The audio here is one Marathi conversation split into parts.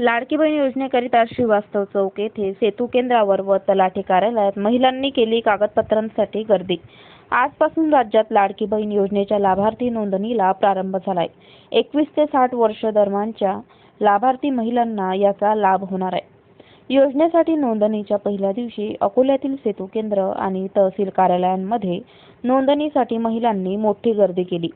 लाडकी बहीण योजनेकरिता श्रीवास्तव चौक येथे सेतू केंद्रावर व तलाठी कार्यालयात महिलांनी केली कागदपत्रांसाठी गर्दी. आजपासून राज्यात लाडकी बहीण योजनेच्या लाभार्थी नोंदणीला प्रारंभ झालाय. एकवीस ते साठ वर्ष दरम्यानच्या लाभार्थी महिलांना याचा लाभ होणार आहे. योजनेसाठी नोंदणीच्या पहिल्या दिवशी अकोल्यातील सेतू केंद्र आणि तहसील कार्यालयांमध्ये नोंदणीसाठी महिलांनी मोठी गर्दी केली.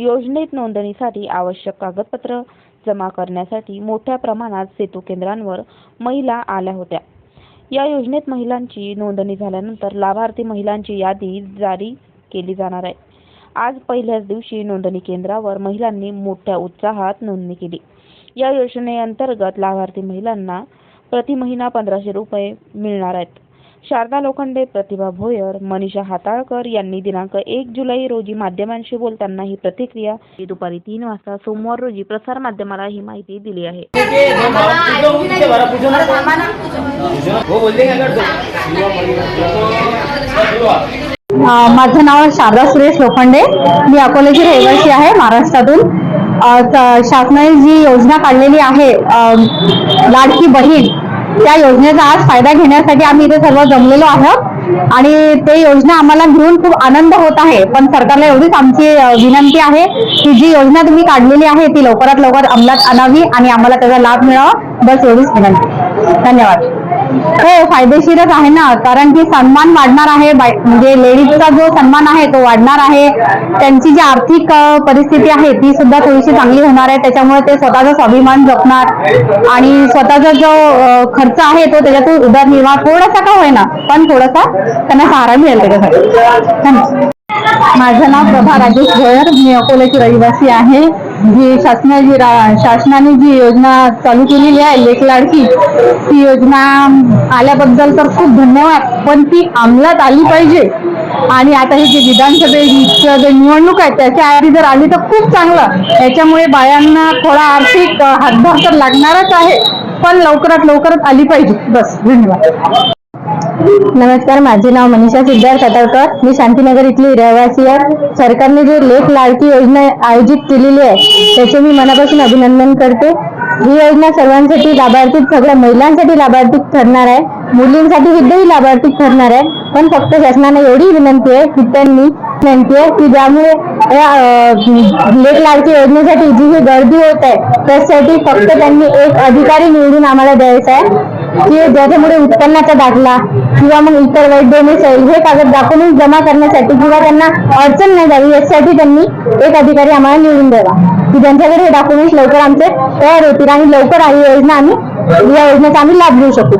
योजनेत नोंदणीसाठी आवश्यक कागदपत्र जमा करण्यासाठी मोठ्या प्रमाणात सेतू केंद्रांवर महिला आल्या होत्या. या योजनेत महिलांची नोंदणी झाल्यानंतर लाभार्थी महिलांची यादी जारी केली जाणार आहे. आज पहिल्याच दिवशी नोंदणी केंद्रावर महिलांनी मोठ्या उत्साहात नोंदणी केली. या योजनेअंतर्गत लाभार्थी महिलांना प्रति महिना पंधराशे रुपये मिळणार आहेत. शारदा लोखंडे प्रतिभा भोयर मनीषा हाताळकर यांनी दिनांक एक जुलै रोजी माध्यमांशी बोलताना ही प्रतिक्रिया दुपारी तीन वाजता सोमवार रोजी प्रसार माध्यमाला ही माहिती दिली आहे. माझं नाव शारदा सुरेश लोखंडे. मी अकोल्याची रहिवासी आहे महाराष्ट्रातून. शासनाने जी योजना काढलेली आहे लाडकी बहीण त्या योजनेचा आज फायदा घेण्यासाठी आम्ही इथे सर्व जमलेलो आहोत. आणि ते योजना आम्हाला घेऊन खूप आनंद होत आहे. पण सरकारला एवढीच आमची विनंती आहे की जी योजना तुम्ही काढलेली आहे ती लवकरात लवकर अंमलात आणावी आणि आम्हाला त्याचा लाभ मिळावा. बस एवढीच विनंती. धन्यवाद. हो फायदेशीरच आहे ना. कारण की सन्मान वाढणार आहे. बाय- म्हणजे लेडीजचा जो सन्मान आहे तो वाढणार आहे. त्यांची जी आर्थिक परिस्थिती आहे ती सुद्धा थोडीशी चांगली होणार आहे. त्याच्यामुळे ते स्वतःचा स्वाभिमान जपणार आणि स्वतःचा जो खर्च आहे तो त्याच्यातून उदरनिर्वाह थोडासा का होईना पण थोडासा त्यांना सहारा मिळेल त्याच्यासाठी. माझं नाव प्रभा राजेश गोयर मी अकोल्याची रहिवासी आहे. जी शासनाची रा- शासनाने जी योजना चालू केलेली आहे लेख लाडकी ती योजना आल्याबद्दल तर खूप धन्यवाद पण ती अंमलात आली पाहिजे. आणि आता हे जे विधानसभेचं जे निवडणूक आहे त्याच्या आधी जर आली तर खूप चांगलं. याच्यामुळे बायांना थोडा आर्थिक हातभार तर लागणारच आहे पण लवकरात लवकरात आली पाहिजे. बस धन्यवाद. नमस्कार माझे नाव मनीषा सिद्धार्थ कटाळकर मी शांतीनगर इथली रहिवासी आहे. सरकारने जे लेख लाडकी योजना आयोजित केलेली आहे त्याचे मी मनापासून अभिनंदन करते. ही योजना सर्वांसाठी लाभार्थी सगळ्या महिलांसाठी लाभार्थी ठरणार आहे. मुलींसाठी सुद्धाही लाभार्थी ठरणार आहे. पण फक्त शासनाने एवढी विनंती आहे की त्यांनी विनंती आहे की ज्यामुळे लेख लाडकी योजनेसाठी जी ही गर्दी होत आहे त्यासाठी फक्त त्यांनी एक अधिकारी निवडून आम्हाला द्यायचा आहे. की ज्याच्यामुळे उत्पन्नाचा दाखला किंवा मग इतर वैद्य मिसळ हे कागद दाखवून जमा करण्यासाठी किंवा त्यांना अडचण नाही द्यावी यासाठी त्यांनी एक अधिकारी आम्हाला निवडून द्यावा. की ज्यांच्याकडे हे डॉक्युमेंट्स लवकर आमचे तयार होतील आणि लवकर ही योजना आम्ही या योजनेचा आम्ही लाभ घेऊ शकू.